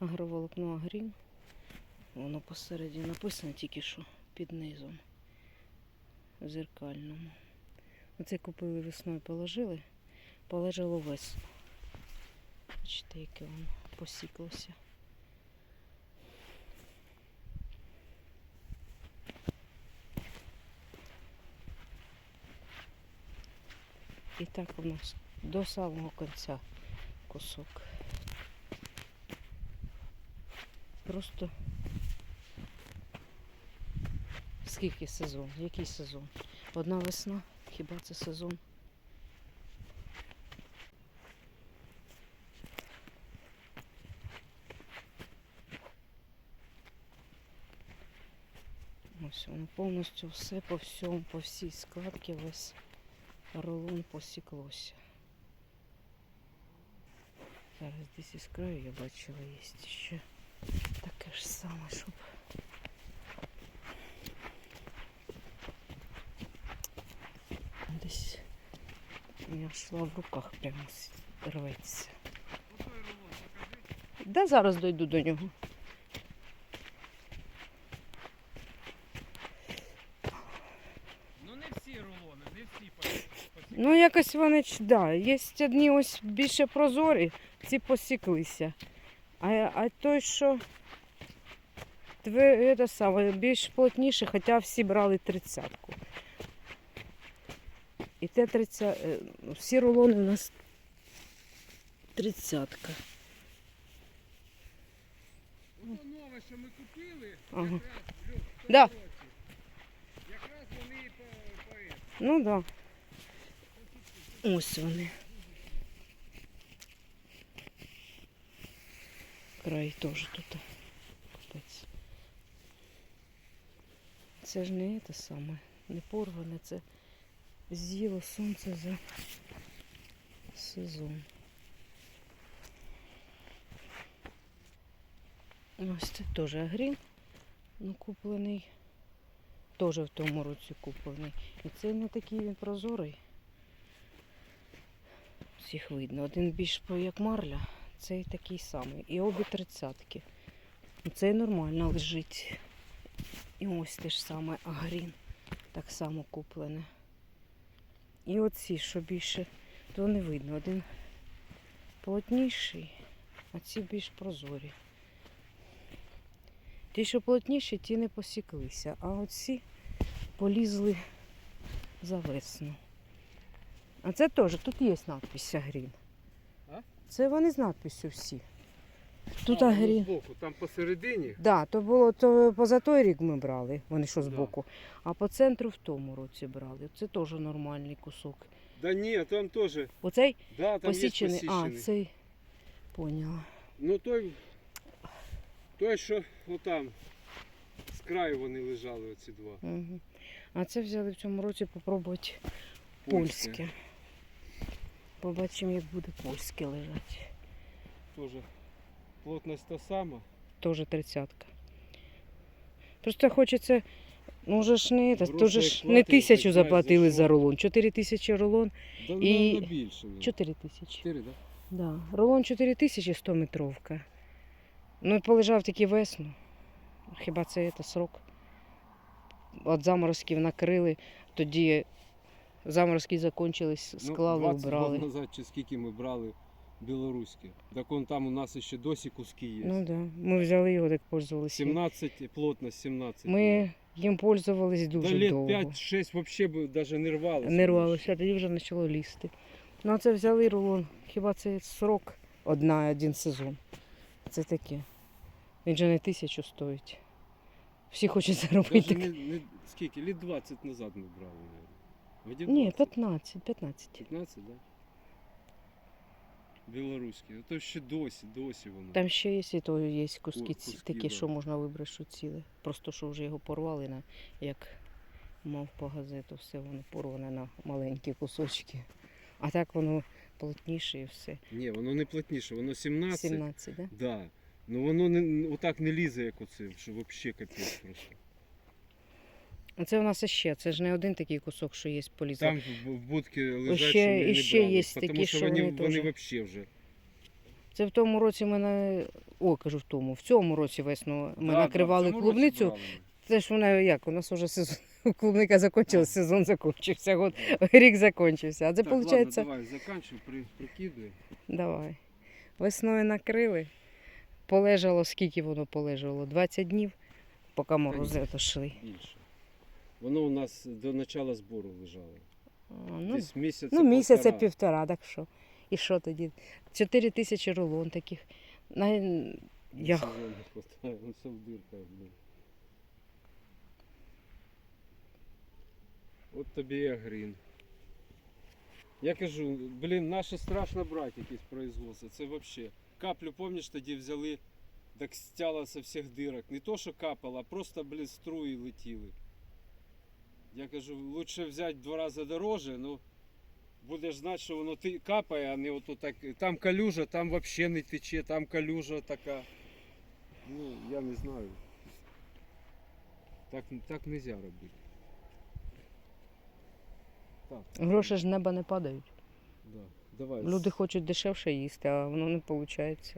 Агроволокно агрін. Воно посередині написано тільки що під низом. В зеркальному. Оце купили весною, положили. Полежало весну. Бачите, яке воно посіклося. І так у нас до самого кінця кусок. Просто скільки сезон? Який сезон? Одна весна? Хіба це сезон? Ось воно повністю все по всьому, по всій складці весь рулон посіклося. Зараз десь із краю я бачила є ще таке ж саме, щоб. Десь я йшла в руках прямо рветься. Да, зараз дойду до нього. Ну не всі рулони, не всі посі- посі- Ну, якось вони, да, є одні ось більше прозорі, ці посіклися. А, а той, що тве, це саме, більш плотніше, хоча всі брали тридцятку. І те тридця... е, ну, всі рулони у нас тридцятка. Ото нове, що ми купили, Ага. якраз, Люк, в Да. році, якраз вони по, по, Ну так. Да. Ось вони. Край теж тут. Капець. Це ж не те саме, не порване, це з'їло сонце за сезон. Ось це теж агрін, ну куплений. Теж в тому році куплений. І це не такий він прозорий. Всіх видно. Один більш як марля, цей такий самий. І обі тридцятки. Цей нормально лежить. І ось те ж саме агрін. Так само куплене. І оці, що більше, то не видно. Один плотніший, а ці більш прозорі. Ті, що плотніші, ті не посіклися, а оці полізли за весну. А це теж, тут є надпись Агрін. Це вони з надписю всі. Тут А, Агрін. збоку, там посередині. Да, то було то поза той рік ми брали, вони що Да. збоку. А по центру в тому році брали. Це теж нормальний кусок. Да ні, там теж, Оцей да, там посічений. є А, цей поняла. Ну той, той, що отам, з краю вони лежали, оці два. Угу. А це взяли в цьому році попробувати польське. Побачимо, як буде польське лежати. Теж плотність та сама. Теж тридцятка. Просто хочеться, ну вже ж не, це, то же ж не тисячу заплатили за рулон. Чотири тисячі рулон. Да, І- І... більше. Чотири тисячі. Чотири, так? Да. Рулон 4 тисячі 100 метровка. Ну і полежав тільки весну. Хіба це, це срок? От заморозків накрили, тоді заморозки закінчились, склали, ну, 20 убрали. років назад, чи скільки ми брали білоруське. Так он там у нас ще досі куски є. Ну да. Ми взяли його, так пользувалися. 17, плотність 17. Ми їм пользувались дуже да, лет довго. 5-6 взагалі б навіть не рвалося. Не рвалося, а тоді вже почало лізти. Ну, а це взяли рулон. Хіба це срок одна, один сезон. Це таке. Він же не тисячу стоїть. Всі хочуть заробити. Даже не, не, скільки? Літ 20 назад ми брали. Ні, 15, 15. 15, так? Да? Білоруське. А то ще досі, досі воно. Там ще є, і то є куски, Ку- ці- куски, такі, да. що можна вибрати, що ціле. Просто що вже його порвали на як мав по газету, все воно порване на маленькі кусочки. А так воно плотніше і все. Ні, воно не плотніше, воно 17. 17, да? Да. Ну воно не, отак не лізе, як оце, що взагалі капець просто. А це у нас іще, це ж не один такий кусок, що є поліза. Там в, будці лежать, Ще- що ми не брали, є тому такі, що вони, вони вони взагалі вже. Це в тому році ми на. О, кажу в тому, в цьому році весною ми Да, накривали да, клубницю. Це ж вона як? У нас вже сезон клубника закінчилась, сезон закінчився, год, рік закінчився. А це Так, виходить. ладно, давай, заканчуй, при, прикидуй. Давай. Весною накрили. Полежало, скільки воно полежало? 20 днів, поки морози йшли. Більше. Воно у нас до начала збору лежало. Ну, Десь місяця ну місяця півтора, так що. І що тоді? 4 тисячі рулон таких. На... Я... Сезон не хватає, ну це в дирках, блін. От тобі і агрін. Я кажу, блін, наше страшно брати якісь производства. Це взагалі. Каплю, помніш, тоді взяли, так стяло со всіх дирок. Не то, що капало, а просто, блін, струї летіли. Я кажу, лучше взяти два рази дороже, ну будеш знати, що воно ти капає, а не от так. Там калюжа, там взагалі не тече, там калюжа така. Ну, я не знаю. Так, так не можна робити. Так. Гроші ж неба не падають. Да. Давай. Люди хочуть дешевше їсти, а воно не виходить.